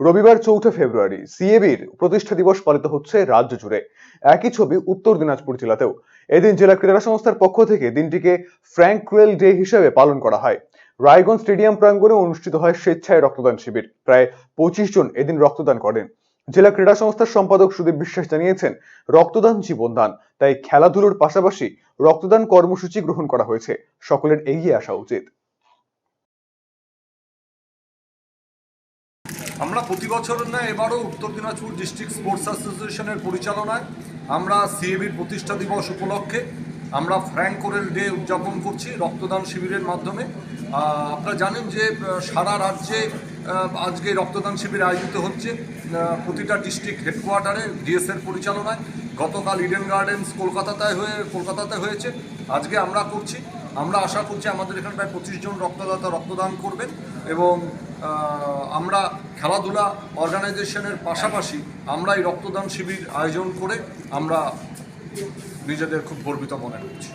রবিবার চৌঠা ফেব্রুয়ারি সিএবির প্রতিষ্ঠা দিবস পালিত হচ্ছে রাজ্য জুড়ে। একই ছবি উত্তর দিনাজপুর জেলাতেও। এদিন জেলা ক্রীড়া সংস্থার পক্ষ থেকে দিনটিকে ফ্র্যাঙ্কুয়েল ডে হিসেবে পালন করা হয়। রায়গঞ্জ স্টেডিয়াম প্রাঙ্গণে অনুষ্ঠিত হয় স্বেচ্ছায় রক্তদান শিবির। প্রায় পঁচিশ জন এদিন রক্তদান করেন। জেলা ক্রীড়া সংস্থার সম্পাদক সুদীপ বিশ্বাস জানিয়েছেন, রক্তদান জীবনদান তাই খেলাধুলোর পাশাপাশি রক্তদান কর্মসূচি গ্রহণ করা হয়েছে। সকলের এগিয়ে আসা উচিত। আমরা প্রতি বছর না এবারও উত্তর দিনাজপুর ডিস্ট্রিক্ট স্পোর্টস অ্যাসোসিয়েশনের পরিচালনায় আমরা সিএবির প্রতিষ্ঠা দিবস উপলক্ষে আমরা ফ্র্যাঙ্ক কোরেল ডে উদযাপন করছি রক্তদান শিবিরের মাধ্যমে। আপনারা জানেন যে সারা রাজ্যে আজকে রক্তদান শিবির আয়োজিত হচ্ছে প্রতিটা ডিস্ট্রিক্ট হেডকোয়ার্টারে ডিএসএর পরিচালনায়। গতকাল ইডেন গার্ডেন্স কলকাতাতে হয়ে, কলকাতাতে হয়েছে। আজকে আমরা করছি। আমরা আশা করছি আমাদের এখানে প্রায় পঁচিশ জন রক্তদাতা রক্তদান করবেন এবং আমরা খেলাধুলা অর্গানাইজেশনের পাশাপাশি আমরা এই রক্তদান শিবির আয়োজন করে আমরা নিজেদের খুব গর্বিত মনে করছি।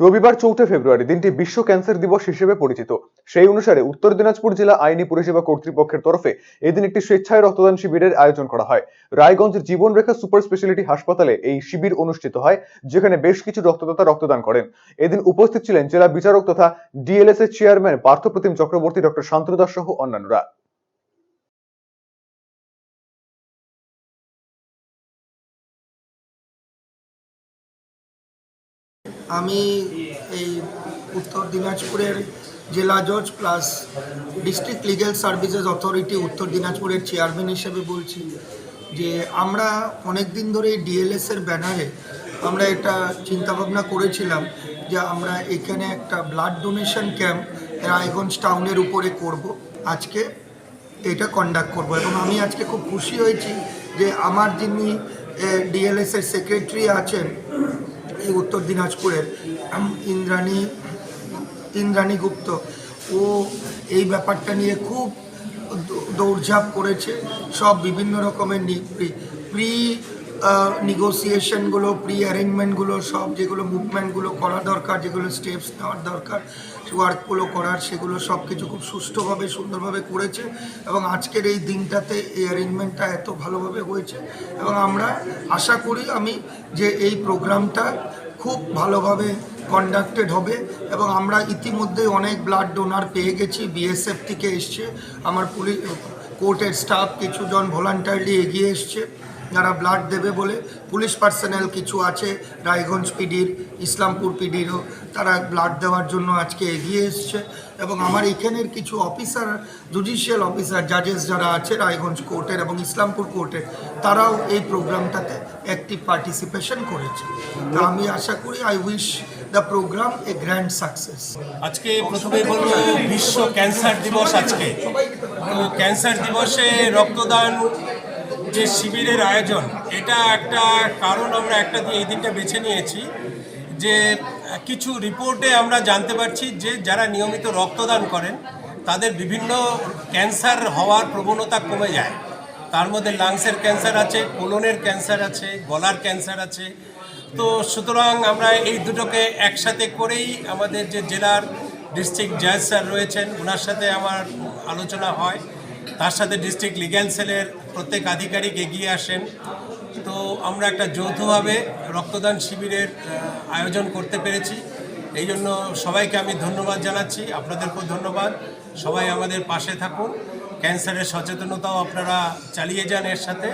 রবিবার চৌঠা ফেব্রুয়ারি দিনটি বিশ্ব ক্যান্সার দিবস হিসেবে পরিচিত। সেই অনুসারে উত্তর দিনাজপুর জেলা আইনি পরিষেবা কর্তৃপক্ষের তরফে এদিন একটি স্বেচ্ছায় রক্তদান শিবিরের আয়োজন করা হয়। রায়গঞ্জের জীবনরেখা সুপার স্পেশালিটি হাসপাতালে এই শিবির অনুষ্ঠিত হয়, যেখানে বেশ কিছু রক্তদাতা রক্তদান করেন। এদিন উপস্থিত ছিলেন জেলা বিচারক তথা ডিএলএস এর চেয়ারম্যান পার্থপ্রতিম চক্রবর্তী, ডক্টর শান্তনু দাস সহ অন্যান্যরা। আমি এই উত্তর দিনাজপুরের জেলা জজ plus district legal services authority উত্তর দিনাজপুরের চেয়ারম্যান হিসেবে বলছি যে আমরা অনেক দিন ধরে ডিএলএস এর ব্যানারে আমরা এটা চিন্তাভাবনা করেছিলাম যে আমরা এখানে একটা ব্লাড ডোনেশন ক্যাম্প রায়গঞ্জ টাউনের উপরে করব। আজকে এটা কন্ডাক্ট করব এবং আমি আজকে খুব খুশি হয়েছি যে আমার যিনি ডিএলএস এর সেক্রেটারি আছেন এই উত্তর দিনাজপুরের ইন্দ্রাণী ইন্দ্রাণী গুপ্ত। ও এই ব্যাপারটা নিয়ে খুব দৌড়ঝাঁপ করেছে। সব বিভিন্ন রকমের প্রি নিগোসিয়েশনগুলো প্রি অ্যারেঞ্জমেন্টগুলো সব যেগুলো মুভমেন্টগুলো করা দরকার, যেগুলো স্টেপস নেওয়ার দরকার ওয়ার্কগুলো করার, সেগুলো সব কিছু খুব সুষ্ঠুভাবে, সুন্দরভাবে করেছে এবং আজকের এই দিনটাতে এই অ্যারেঞ্জমেন্টটা এত ভালোভাবে হয়েছে এবং আমরা আশা করি আমি যে এই প্রোগ্রামটা খুব ভালোভাবে কন্ডাক্টেড হবে এবং আমরা ইতিমধ্যে অনেক ব্লাড ডোনার পেয়ে গেছি বিএসএফ থেকে এসছে, আমার পুলিশ কোর্টের স্টাফ কিছুজন ভলান্টারলি এগিয়ে এসছে। যারা ব্লাড দেবে বলে পুলিশ পার্সোনাল কিছু আছে, রায়গঞ্জ পিডির, ইসলামপুর পিডিরও তারা ব্লাড দেওয়ার জন্য আজকে এগিয়ে এসছে এবং আমার এখানের কিছু অফিসার জুডিশিয়াল অফিসার জাজেস যারা আছে রায়গঞ্জ কোর্টের এবং ইসলামপুর কোর্টের তারাও এই প্রোগ্রামটাতে অ্যাক্টিভ পার্টিসিপেশন করেছে। তো আমি আশা করি I wish the program a grand success আজকে প্রথমে বলব, বিশ্ব ক্যান্সার দিবস আজকে। ক্যান্সার দিবসে রক্তদান যে শিবিরের আয়োজন, এটা একটা কারণ আমরা একটা এই দিনটা বেছে নিয়েছি যে কিছু রিপোর্টে আমরা জানতে পারছি যে যারা নিয়মিত রক্তদান করেন, তাদের বিভিন্ন ক্যান্সার হওয়ার প্রবণতা কমে যায়। তার মধ্যে লাংসের ক্যান্সার আছে, কোলনের ক্যান্সার আছে, গলার ক্যান্সার আছে। তো সুতরাং আমরা এই দুটোকে একসাথে করেই আমাদের যে জেলার ডিস্ট্রিক্ট জাজ স্যার রয়েছেন, ওনার সাথে আমার আলোচনা হয়। তার সাথে ডিস্ট্রিক্ট লিগ্যাল সেলের প্রত্যেক আধিকারিক এগিয়ে আসেন। তো আমরা একটা যৌথভাবে রক্তদান শিবিরের আয়োজন করতে পেরেছি। এই জন্য সবাইকে আমি ধন্যবাদ জানাচ্ছি। আপনাদেরকেও ধন্যবাদ। সবাই আমাদের পাশে থাকুন। ক্যান্সারের সচেতনতাও আপনারা চালিয়ে যান এর সাথে।